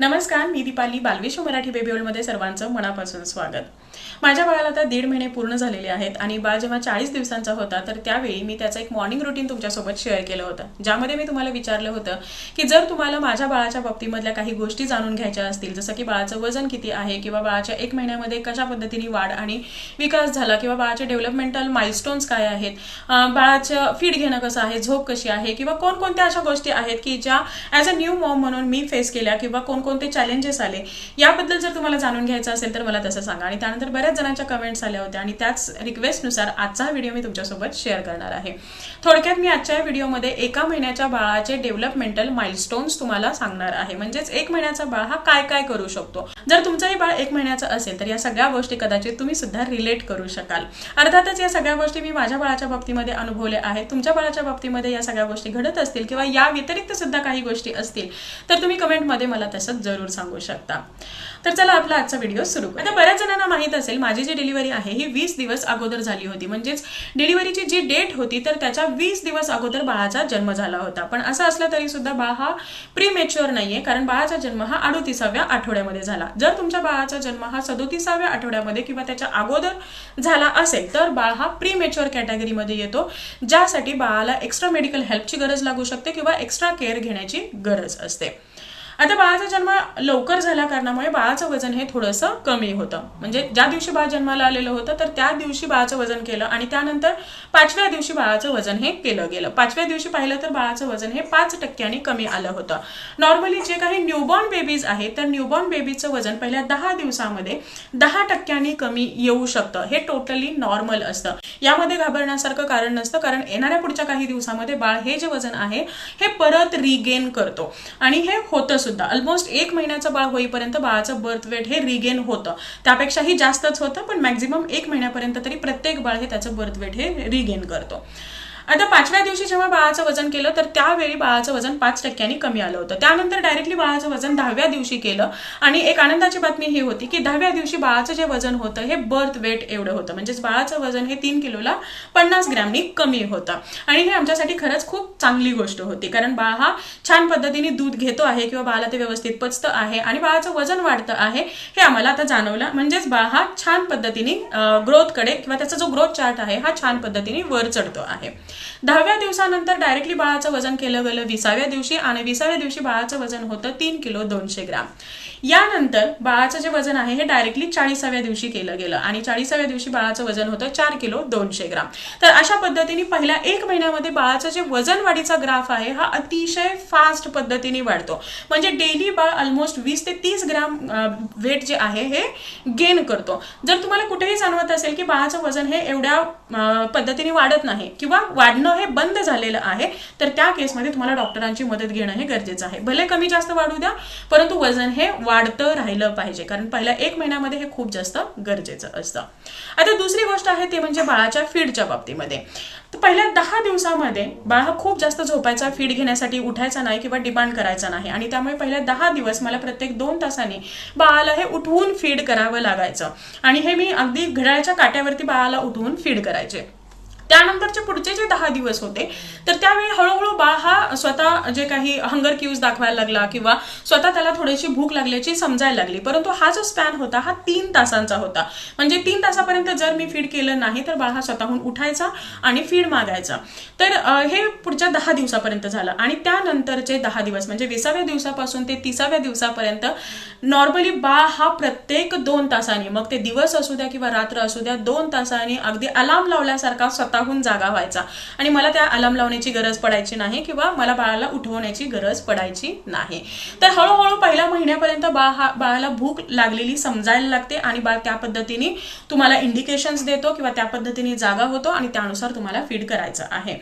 नमस्कार मी दीपाली बालविश्व मराठी बेबी वर्ल्डमध्ये सर्वांचं मनापासून स्वागत. माझ्या बाळाला आता दीड महिने पूर्ण झालेले आहेत आणि बाळ जेव्हा चाळीस दिवसांचा होता तर त्यावेळी मी त्याचा एक मॉर्निंग रुटीन तुमच्यासोबत शेअर केलं होतं. ज्यामध्ये मी तुम्हाला विचारलं होतं की जर तुम्हाला माझ्या बाळाच्या बाबतीमधल्या काही गोष्टी जाणून घ्यायच्या असतील जसं की बाळाचं वजन किती आहे किंवा बाळाच्या एक महिन्यामध्ये कशा पद्धतीने वाढ आणि विकास झाला किंवा बाळाचे डेव्हलपमेंटल माइलस्टोन्स काय आहेत बाळाचं फीड घेणं कसं आहे झोप कशी आहे किंवा कोणकोणत्या अशा गोष्टी आहेत की ज्या ॲज अ न्यू मॉम म्हणून मी फेस केल्या किंवा कोणकोणते चॅलेंजेस आले याबद्दल जर तुम्हाला जाणून घ्यायचं असेल तर मला तसं सांगा आणि त्यानंतर बऱ्याच जणांच्या कमेंट्स आल्या होत्या आणि त्याच रिक्वेस्टनुसार आजचा व्हिडिओ मी तुमच्यासोबत शेअर करणार आहे. थोडक्यात मी आजच्या या व्हिडिओमध्ये एका महिन्याच्या बाळाचे डेव्हलपमेंटल माइलस्टोन्स तुम्हाला सांगणार आहे. म्हणजेच एक महिन्याचा बाळ हा काय काय करू शकतो? जर तुमचंही बाळ एक महिन्याचं असेल तर या सगळ्या गोष्टी कदाचित तुम्ही सुद्धा रिलेट करू शकाल. अर्थातच या सगळ्या गोष्टी मी माझ्या बाळाच्या बाबतीमध्ये अनुभवल्या आहेत. तुमच्या बाळाच्या बाबतीमध्ये या सगळ्या गोष्टी घडत असतील किंवा या व्यतिरिक्त सुद्धा काही गोष्टी असतील तर तुम्ही कमेंटमध्ये मला तसंच जरूर सांगू शकता. तर चला आपला आजचा व्हिडिओ सुरू आता बऱ्याच जणांना माहीत असेल माझी जी डिलिव्हरी आहे ही वीस दिवस अगोदर झाली होती. म्हणजेच डिलिव्हरीची जी डेट होती तर त्याच्या वीस दिवस अगोदर बाळाचा जन्म झाला होता. पण असं असलं तरी सुद्धा बाळ हा प्रीमेच्युअर नाहीये कारण बाळाचा जन्म हा अडोतीसाव्या आठवड्यामध्ये झाला. जर तुमच्या बाळाचा जन्म हा सदोतीसाव्या आठवड्यामध्ये किंवा त्याच्या अगोदर झाला असेल तर बाळ हा प्री मेच्युअर कॅटेगरीमध्ये येतो ज्यासाठी बाळाला एक्स्ट्रा मेडिकल हेल्पची गरज लागू शकते किंवा एक्स्ट्रा केअर घेण्याची गरज असते. आता बाळाचा जन्म लवकर झाल्या कारणामुळे बाळाचं वजन हे थोडंसं कमी होतं. म्हणजे ज्या दिवशी बाळ जन्माला आलेलं होतं तर त्या दिवशी बाळाचं वजन केलं आणि त्यानंतर पाचव्या दिवशी बाळाचं वजन हे केलं गेलं. पाचव्या दिवशी पाहिलं तर बाळाचं वजन हे पाच टक्क्यांनी कमी आलं होतं. नॉर्मली जे काही न्यूबॉर्न बेबीज आहेत तर न्यूबॉर्न बेबीचं वजन पहिल्या दहा दिवसामध्ये दहा टक्क्यांनी कमी येऊ शकतं. हे टोटली नॉर्मल असतं. यामध्ये घाबरण्यासारखं कारण नसतं कारण येणाऱ्या पुढच्या काही दिवसामध्ये बाळ हे जे वजन आहे हे परत रिगेन करतो. आणि हे होतं सुद्धा. ऑलमोस्ट एक महिन्याचं बाळ होईपर्यंत बाळाचं बर्थ वेट हे रिगेन होतं. त्यापेक्षाही जास्तच होतं पण मॅक्झिमम एक महिन्यापर्यंत तरी प्रत्येक बाळ हे त्याचं बर्थ वेट हे रिगेन करतो. आता पाचव्या दिवशी जेव्हा बाळाचं वजन केलं तर त्यावेळी बाळाचं वजन पाच टक्क्यांनी कमी आलं होतं. त्यानंतर डायरेक्टली बाळाचं वजन दहाव्या दिवशी केलं. आणि एक आनंदाची बातमी ही होती की दहाव्या दिवशी बाळाचं जे वजन होतं हे बर्थ वेट एवढं होतं. म्हणजेच बाळाचं वजन हे तीन किलोला पन्नास ग्रॅमनी कमी होतं. आणि हे आमच्यासाठी खरंच खूप चांगली गोष्ट होती. कारण बाळ हा छान पद्धतीने दूध घेतो आहे किंवा बाळाला ते व्यवस्थित पचतं आहे आणि बाळाचं वजन वाढतं आहे हे आम्हाला आता जाणवलं. म्हणजेच बाळ हा छान पद्धतीने ग्रोथकडे किंवा त्याचा जो ग्रोथ चार्ट आहे हा छान पद्धतीने वर चढतो आहे. दहाव्या दिवसानंतर डायरेक्टली बाळाचं वजन केलं गेलं विसाव्या दिवशी आणि विसाव्या दिवशी बाळाचं वजन होतं तीन किलो दोनशे ग्राम. यानंतर बाळाचं जे वजन आहे हे डायरेक्टली चाळीसाव्या दिवशी केलं गेलं आणि चाळीसाव्या दिवशी बाळाचं वजन होतं चार किलो दोनशे ग्राम. तर अशा पद्धतीने पहिल्या एक महिन्यामध्ये बाळाचं जे वजन वाढीचा ग्राफ आहे हा अतिशय फास्ट पद्धतीने वाढतो. म्हणजे डेली बाळ ऑलमोस्ट वीस ते तीस ग्राम वेट जे आहे हे गेन करतो. जर तुम्हाला कुठेही जाणवत असेल की बाळाचं वजन हे एवढ्या पद्धतीने वाढत नाही किंवा वाढणं हे बंद झालेलं आहे. तर त्या केसमध्ये तुम्हाला डॉक्टरांची मदत घेणं हे गरजेचं आहे. भले कमी जास्त वाढू द्या परंतु वजन हे वाढतं राहिलं पाहिजे. कारण पहिल्या एक महिन्यामध्ये हे खूप जास्त गरजेचं असतं. आता दुसरी गोष्ट आहे ते म्हणजे बाळाच्या फीडच्या बाबतीमध्ये. तर पहिल्या दहा दिवसामध्ये बाळ हा खूप जास्त झोपायचा फीड घेण्यासाठी उठायचा नाही किंवा डिमांड करायचा नाही. आणि त्यामुळे पहिल्या दहा दिवस मला प्रत्येक दोन तासांनी बाळाला हे उठवून फीड करावं लागायचं. आणि हे मी अगदी घड्याळच्या काट्यावरती बाळाला उठवून फीड करायचे. त्यानंतरचे पुढचे जे दहा दिवस होते तर त्यावेळी हळूहळू बाळ हा स्वतः जे काही हंगर क्यूज दाखवायला लागला किंवा स्वतः त्याला थोडीशी भूक लागल्याची समजायला लागली. परंतु हा जो स्पॅन होता हा तीन तासांचा होता. म्हणजे तीन तासापर्यंत जर मी फीड केलं नाही तर बाळ हा स्वतःहून उठायचा आणि फीड मागायचा. तर हे पुढच्या दहा दिवसापर्यंत झालं. आणि त्यानंतरचे दहा दिवस म्हणजे विसाव्या दिवसापासून ते तिसाव्या दिवसापर्यंत नॉर्मली बाळ हा प्रत्येक दोन तासांनी मग ते दिवस असू द्या किंवा रात्र असू द्या दोन तासांनी अगदी अलार्म लावल्यासारखा स्वतःहून जागा व्हायचा. आणि मला त्या अलार्म लावण्याची गरज पडायची नाही किंवा मला बाळाला उठवण्याची गरज पडायची नाही. तर हळूहळू पहिल्या महिन्यापर्यंत बाळ हा बाळाला भूक लागलेली समजायला लागते आणि बाळ त्या पद्धतीने तुम्हाला इंडिकेशन्स देतो किंवा त्या पद्धतीने जागा होतो आणि त्यानुसार तुम्हाला फीड करायचं आहे.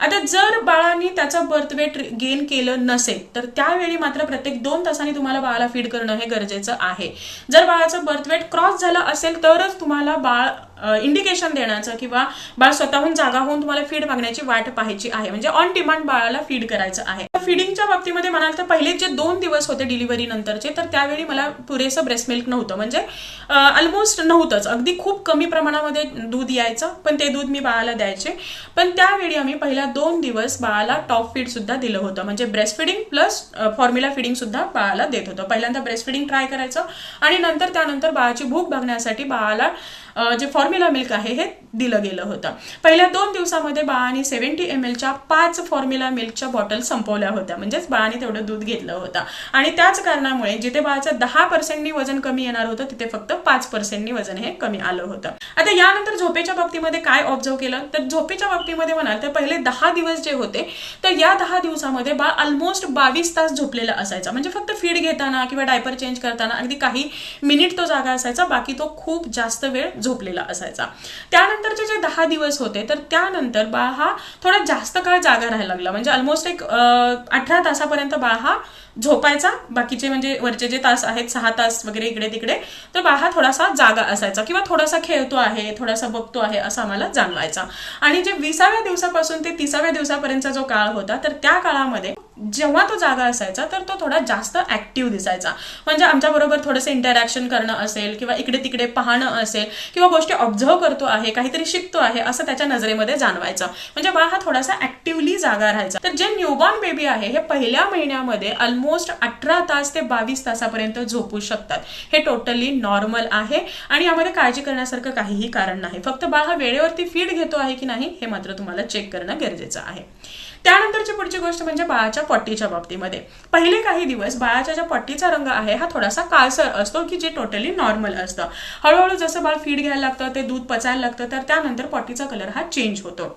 आता जर बाळाने त्याचं बर्थ वेट गेन केलं नसेल तर त्यावेळी मात्र प्रत्येक दोन तासांनी तुम्हाला बाळाला फीड करणं हे गरजेचं आहे. जर बाळाचं बर्थवेट क्रॉस झालं असेल तरच तुम्हाला बाळ इंडिकेशन देण्याचं किंवा बाळ स्वतःहून जागा होऊन तुम्हाला फीड मागण्याची वाट पाहायची आहे. म्हणजे ऑन डिमांड बाळाला फीड करायचं आहे. फिडिंगच्या बाबतीमध्ये म्हणाल तर पहिले जे दोन दिवस होते डिलिव्हरी नंतरचे तर त्यावेळी मला पुरेसं ब्रेस्ट मिल्क नव्हतं. म्हणजे ऑलमोस्ट नव्हतंच. अगदी खूप कमी प्रमाणामध्ये दूध यायचं पण ते दूध मी बाळाला द्यायचे. पण त्यावेळी आम्ही पहिल्या दोन दिवस बाळाला टॉप फीड सुद्धा दिलं होतं. म्हणजे breast feeding plus formula feeding सुद्धा बाळाला देत होतं. पहिल्यांदा ब्रेस्ट फिडिंग ट्राय करायचं आणि नंतर त्यानंतर बाळाची भूक भागण्यासाठी बाळाला जे फॉर्म्युला मिल्क आहे हे दिलं गेलं होतं. पहिल्या दोन दिवसामध्ये बाळाने सेव्हन्टी एम एलच्या पाच फॉर्म्युला मिल्कच्या बॉटल संपवल्या होत्या. म्हणजेच बाळाने तेवढं दूध घेतलं होतं. आणि त्याच कारणामुळे जिथे बाळाचं दहा पर्सेंटनी वजन कमी येणार होतं तिथे फक्त पाच पर्सेंटनी वजन हे कमी आलं होतं. आता यानंतर झोपेच्या बाबतीमध्ये काय ऑब्झर्व केलं? तर झोपेच्या बाबतीमध्ये म्हणाल तर पहिले दहा दिवस जे होते तर या दहा दिवसामध्ये बाळ ऑलमोस्ट बावीस तास झोपलेला असायचा. म्हणजे फक्त फीड घेताना किंवा डायपर चेंज करताना अगदी काही मिनिट तो जागा असायचा बाकी तो खूप जास्त वेळ झोपलेला असायचा. त्यानंतरचे जे दहा दिवस होते तर त्यानंतर बाळ हा थोडा जास्त काळ जागा राहायला लागला. म्हणजे ऑलमोस्ट एक अठरा तासापर्यंत बाळ हा झोपायचा. बाकीचे म्हणजे वरचे जे तास आहेत सहा तास वगैरे इकडे तिकडे तर बाळ हा थोडासा जागा असायचा. किंवा थोडासा खेळतो आहे थोडासा बघतो आहे असं आम्हाला जाणवायचा. आणि जे विसाव्या दिवसापासून ते तिसाव्या दिवसापर्यंतचा जो काळ होता तर त्या काळामध्ये जेव्हा तो जागा असायचा तर तो थोडा जास्त ऍक्टिव्ह दिसायचा. म्हणजे आमच्याबरोबर थोडंसं इंटरॅक्शन करणं असेल किंवा इकडे तिकडे पाहणं असेल किंवा गोष्टी ऑब्झर्व करतो आहे काहीतरी शिकतो आहे असं त्याच्या नजरेमध्ये जाणवायचं. म्हणजे बाळ हा थोडासा ऍक्टिव्हली जागा राहायचा. तर जे न्यूबॉर्न बेबी आहे हे पहिल्या महिन्यामध्ये ऑलमोस्ट अठरा तास ते बावीस तासापर्यंत झोपू शकतात. हे टोटली नॉर्मल आहे आणि यामध्ये काळजी करण्यासारखं काहीही कारण नाही. फक्त बाळ हा वेळेवरती फीड घेतो आहे की नाही हे मात्र तुम्हाला चेक करणं गरजेचं आहे. त्यानंतरची पुढची गोष्ट म्हणजे बाळाच्या पट्टीच्या बाबतीमध्ये. पहिले काही दिवस बाळाच्या ज्या पट्टीचा रंग आहे हा थोडासा काळसर असतो की जे टोटली नॉर्मल असतं. हळूहळू जसं बाळ फीड घ्यायला लागतं ते दूध पचायला लागतं तर त्यानंतर पट्टीचा कलर हा चेंज होतो.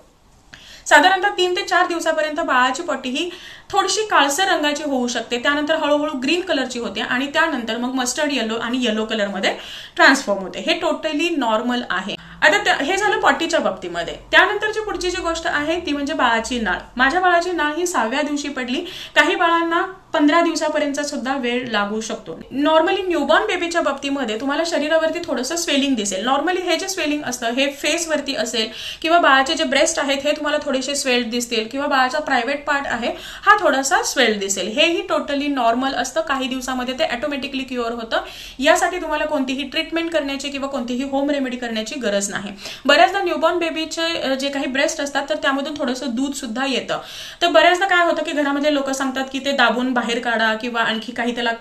साधारणतः तीन ते चार दिवसापर्यंत बाळाची पट्टी ही थोडीशी काळसर रंगाची होऊ शकते. त्यानंतर हळूहळू ग्रीन कलरची होते आणि त्यानंतर मग मस्टर्ड येलो आणि येलो कलरमध्ये ट्रान्सफॉर्म होते. हे टोटली नॉर्मल आहे. आता हे झालं पॉटीच्या बाबतीमध्ये. त्यानंतरची पुढची जी गोष्ट आहे ती म्हणजे बाळाची नाळ. माझ्या बाळाची नाळ ही सहाव्या दिवशी पडली. काही बाळांना पंधरा दिवसापर्यंत सुद्धा वेळ लागू शकतो. नॉर्मली न्यूबॉर्न बेबीच्या बाबतीमध्ये तुम्हाला शरीरावरती थोडंसं स्वेलिंग दिसेल. नॉर्मली हे जे स्वेलिंग असतं हे फेसवरती असेल किंवा बाळाचे जे ब्रेस्ट आहेत हे तुम्हाला थोडेसे स्वेल्ड दिसतील किंवा बाळाचा प्रायव्हेट पार्ट आहे हा थोडासा स्वेल्ड दिसेल. हेही टोटली नॉर्मल असतं. काही दिवसामध्ये ते ऑटोमॅटिकली क्युअर होतं. यासाठी तुम्हाला कोणतीही ट्रीटमेंट करण्याची किंवा कोणतीही होम रेमेडी करण्याची गरज नाही. बऱ्याचदा न्यूबॉर्न बेबीचे जे काही ब्रेस्ट असतात तर त्यामधून थोडंसं दूध सुद्धा येतं. तर बऱ्याचदा काय होतं की घरामध्ये लोक सांगतात की ते दाबून बाहेर काढा किंवा आणखी काही त्याला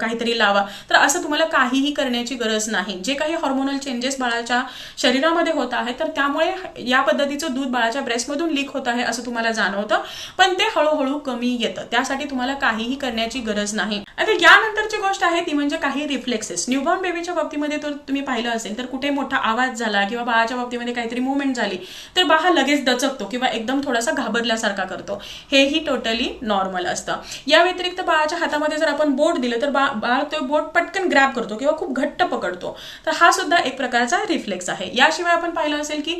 काहीतरी लावा. तर असं तुम्हाला काहीही करण्याची गरज नाही. जे काही हॉर्मोनल चेंजेस बाळाच्या शरीरामध्ये होत आहे तर त्यामुळे या पद्धतीचं दूध बाळाच्या ब्रेस्टमधून लीक होत आहे असं तुम्हाला जाणवतं. पण ते हळूहळू कमी येतं. त्यासाठी तुम्हाला काहीही करण्याची गरज नाही. आता यानंतरची गोष्ट आहे ती म्हणजे काही रिफ्लेक्सेस न्यूबॉर्न बेबीच्या बाबतीमध्ये तर तुम्ही पाहिलं असेल तर कुठे मोठा आवाज झाला किंवा बाळाच्या बाबतीमध्ये काहीतरी मुवमेंट झाली तर बाळा लगेच दचकतो किंवा एकदम थोडासा घाबरल्यासारखा करतो. हेही टोटली नॉर्मल असतं. या व्यतिरिक्त बाळाच्या हातामध्ये जर आपण बोट दिलं तर बाळ तो बोट पटकन ग्रॅप करतो किंवा खूप घट्ट पकडतो. तर हा सुद्धा एक प्रकारचा रिफ्लेक्स आहे. याशिवाय आपण पाहिलं असेल की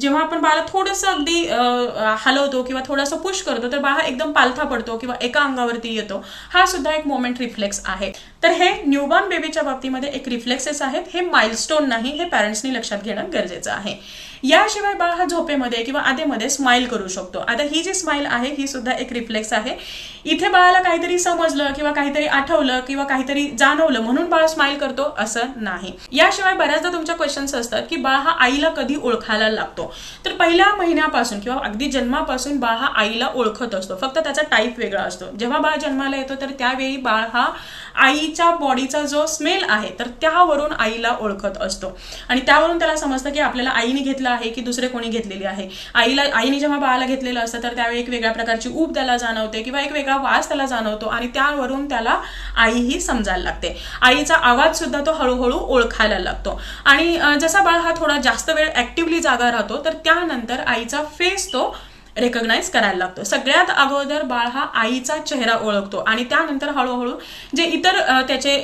जेव्हा आपण बाळा थोडंसं अगदी हलवतो किंवा थोडासा पुश करतो तर बाळा एकदम पालथा पडतो किंवा एका अंगावरती येतो. हा सुद्धा एक मोमेंट रिफ्लेक्स आहे. तर हे न्यूबॉर्न बेबीच्या बाबतीमध्ये एक रिफ्लेक्सेस आहेत. हे माइलस्टोन नाही हे पॅरेंट्सनी लक्षात घेणं गरजेचं आहे. याशिवाय बाळ हा झोपेमध्ये किंवा आधेमध्ये स्माइल करू शकतो. आता ही जी स्माइल आहे ही सुद्धा एक रिफ्लेक्स आहे. इथे बाळाला काहीतरी समजलं किंवा काहीतरी आठवलं किंवा काहीतरी जाणवलं म्हणून बाळ स्माइल करतो असं नाही. याशिवाय बऱ्याचदा तुमच्या क्वेश्चन्स असतात की बाळ हा आईला कधी ओळखायला लागतो. तर पहिल्या महिन्यापासून किंवा अगदी जन्मापासून बाळ हा आईला ओळखत असतो. फक्त त्याचा टाईप वेगळा असतो. जेव्हा बाळ जन्माला येतो तर त्यावेळी बाळ हा आई आईच्या बॉडीचा जो स्मेल आहे तर त्यावरून आईला ओळखत असतो. आणि त्यावरून त्याला समजतं की आपल्याला आईने घेतलं आहे की दुसरे कोणी घेतलेली आहे. आईला आईने जेव्हा बाळाला घेतलेलं असतं तर त्यावेळी एक वेगळ्या प्रकारची ऊब त्याला जाणवते किंवा एक वेगळा वास त्याला जाणवतो आणि त्यावरून त्याला आई ही समजायला लागते. आईचा आवाज सुद्धा तो हळूहळू ओळखायला लागतो. आणि जसा बाळ हा थोडा जास्त वेळ ऍक्टिव्हली जागा राहतो तर त्यानंतर आईचा फेस तो रेकग्नाइज करायला लागतो. सगळ्यात अगोदर बाळ हा आईचा चेहरा ओळखतो आणि त्यानंतर हळूहळू जे इतर त्याचे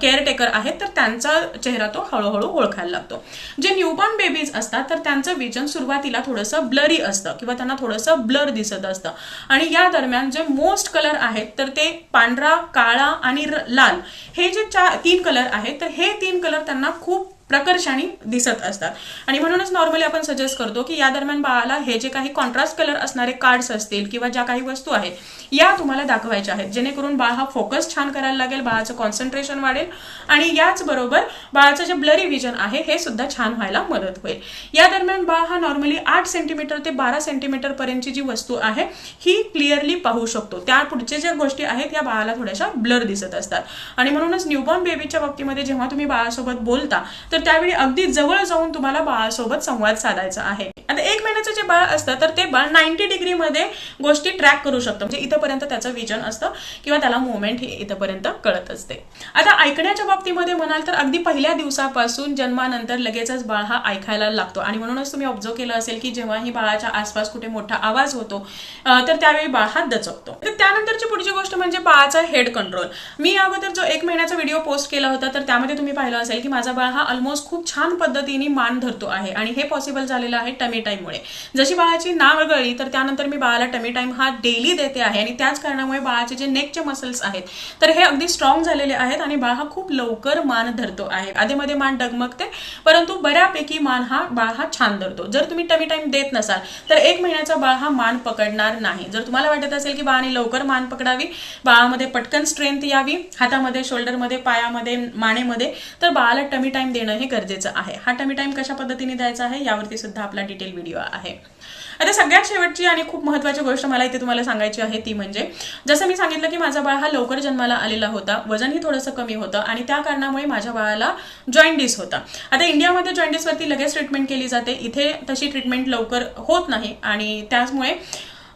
केअरटेकर आहेत तर त्यांचा चेहरा तो हळूहळू ओळखायला लागतो. जे न्यूबॉर्न बेबीज असतात तर त्यांचं विजन सुरुवातीला थोडंसं ब्लरी असतं किंवा त्यांना थोडंसं ब्लर दिसत असतं. आणि या दरम्यान जे मोस्ट कलर आहेत तर ते पांढरा काळा आणि लाल हे जे चार तीन कलर आहेत तर हे तीन कलर त्यांना खूप प्रकर्षाने दिसत असतात. आणि म्हणूनच नॉर्मली आपण सजेस्ट करतो की या दरम्यान बाळाला हे जे काही कॉन्ट्रास्ट कलर असणारे कार्ड्स असतील किंवा ज्या काही वस्तू आहेत या तुम्हाला दाखवायच्या आहेत. जेणेकरून बाळ हा फोकस छान करायला लागेल बाळाचं कॉन्सन्ट्रेशन वाढेल आणि याचबरोबर बाळाचं जे ब्लरी विजन आहे हे सुद्धा छान व्हायला मदत होईल. या दरम्यान बाळ हा नॉर्मली आठ सेंटीमीटर ते बारा सेंटीमीटर पर्यंतची जी वस्तू आहे ही क्लिअरली पाहू शकतो. त्या पुढचे ज्या गोष्टी आहेत या बाळाला थोड्याशा ब्लर दिसत असतात. आणि म्हणूनच न्यूबॉर्न बेबीच्या बाबतीमध्ये जेव्हा तुम्ही बाळासोबत बोलता तर त्यावेळी अगदी जवळ जाऊन तुम्हाला बाळासोबत संवाद साधायचा आहे. आता एक महिन्याचं जे बाळ असतं तर ते बाळ नाईन्टी डिग्रीमध्ये गोष्टी ट्रॅक करू शकतं. म्हणजे इथंपर्यंत त्याचं विजन असतं किंवा त्याला मुवमेंट हे इथंपर्यंत कळत असते. आता ऐकण्याच्या बाबतीमध्ये म्हणाल तर अगदी पहिल्या दिवसापासून जन्मानंतर लगेचच बाळ हा ऐकायला लागतो. आणि म्हणूनच तुम्ही ऑब्झर्व केलं असेल की जेव्हाही बाळाच्या आसपास कुठे मोठा आवाज होतो तर त्यावेळी बाळ हा दचकतो. तर त्यानंतरची पुढची गोष्ट म्हणजे बाळाचा हेड कंट्रोल मी अगोदर जो एक महिन्याचा व्हिडिओ पोस्ट केला होता तर त्यामध्ये तुम्ही पाहिलं असेल की माझा बाळ हा ऑलमोस्ट खूप छान पद्धतीने मान धरतो आहे. आणि हे पॉसिबल झालेलं आहे टमी टाईममुळे जशी बाळाची नाळ गळली तर त्यानंतर मी बाळाला टमी टाईम हा डेली देते आहे. आणि त्याच कारणामुळे बाळाचे जे नेकचे मसल्स आहेत तर हे अगदी स्ट्रॉंग झालेले आहेत आणि बाळ हा खूप लवकर मान धरतो आहे. आधीमध्ये मान डगमगते परंतु बऱ्यापैकी मान हा बाळ हा छान धरतो. जर तुम्ही टमी टाईम देत नसाल तर एक महिन्याचा बाळ हा मान पकडणार नाही. जर तुम्हाला वाटत असेल की बाळाने लवकर मान पकडावी बाळामध्ये पटकन स्ट्रेंथ यावी हातामध्ये शोल्डरमध्ये पायामध्ये मानेमध्ये तर बाळाला टमी टाईम देणं हे गरजेचं आहे. हा टमी टाईम कशा पद्धतीने द्यायचा आहे यावरती सुद्धा आपला डिटेल व्हिडिओ आहे. आता सगळ्यात शेवटची आणि खूप महत्वाची गोष्ट मला इथे तुम्हाला सांगायची आहे ती म्हणजे जसं मी सांगितलं की माझा बाळ हा लवकर जन्माला आलेला होता वजनही थोडंसं कमी होतं आणि त्या कारणामुळे माझ्या बाळाला जॉईंडिस होता. आता इंडियामध्ये जॉईंडिसवरती लगेच ट्रीटमेंट केली जाते. इथे तशी ट्रीटमेंट लवकर होत नाही आणि त्याचमुळे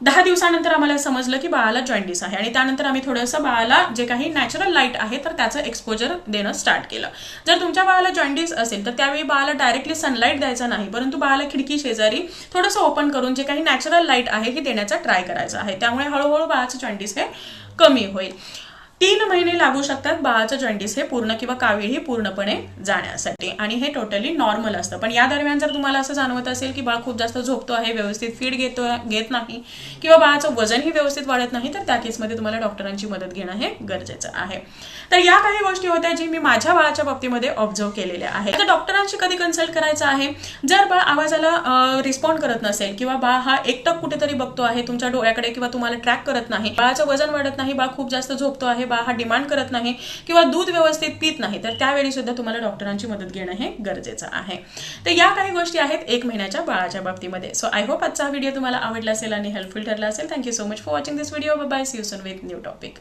दहा दिवसानंतर आम्हाला समजलं की बाळाला जॉईंडिस आहे. आणि त्यानंतर आम्ही थोडंसं बाळाला जे काही नॅचरल लाइट आहे तर त्याचं एक्सपोजर देणं स्टार्ट केलं. जर तुमच्या बाळाला जॉईंडिस असेल तर त्यावेळी बाळाला डायरेक्टली सनलाईट द्यायचा नाही परंतु बाळाला खिडकी शेजारी थोडंसं ओपन करून जे काही नॅचरल लाइट आहे हे देण्याचा ट्राय करायचा आहे. त्यामुळे हळूहळू बाळाचं जॉईंडिस हे कमी होईल. तीन महिने लागू शकतात बाळाचं जॉइंटिस हे पूर्ण किंवा कावीळ पूर्णपणे जाण्यासाठी. आणि हे टोटली नॉर्मल असतं. पण या दरम्यान जर तुम्हाला असं जाणवत असेल की बाळ खूप जास्त झोपतो आहे व्यवस्थित फीड घेतो घेत नाही किंवा बाळाचं वजनही व्यवस्थित वाढत नाही तर त्या केसमध्ये तुम्हाला डॉक्टरांची मदत घेणं हे गरजेचं आहे. तर या काही गोष्टी होत्या जी मी माझ्या बाळाच्या बाबतीमध्ये ऑब्झर्व केलेल्या आहेत. तर डॉक्टरांशी कधी कन्सल्ट करायचं आहे? जर बाळ आवाजाला रिस्पॉन्ड करत नसेल किंवा बाळ हा एकटक कुठेतरी बघतो आहे तुमच्या डोळ्याकडे किंवा तुम्हाला ट्रॅक करत नाही बाळाचं वजन वाढत नाही बाळ खूप जास्त झोपतो आहे बाळ हा डिमांड करत नाही किंवा दूध व्यवस्थित पित नाही तर त्यावेळी सुद्धा तुम्हाला डॉक्टरांची मदत घेणं हे गरजेचं आहे. तर या काही गोष्टी आहेत एक महिन्याच्या बाळाच्या बाबतीमध्ये. सो आय होप आजचा हा व्हिडिओ तुम्हाला आवडला असेल आणि हेल्पफुल ठरला असेल. Thank you so much for watching this video bye see you soon with new topic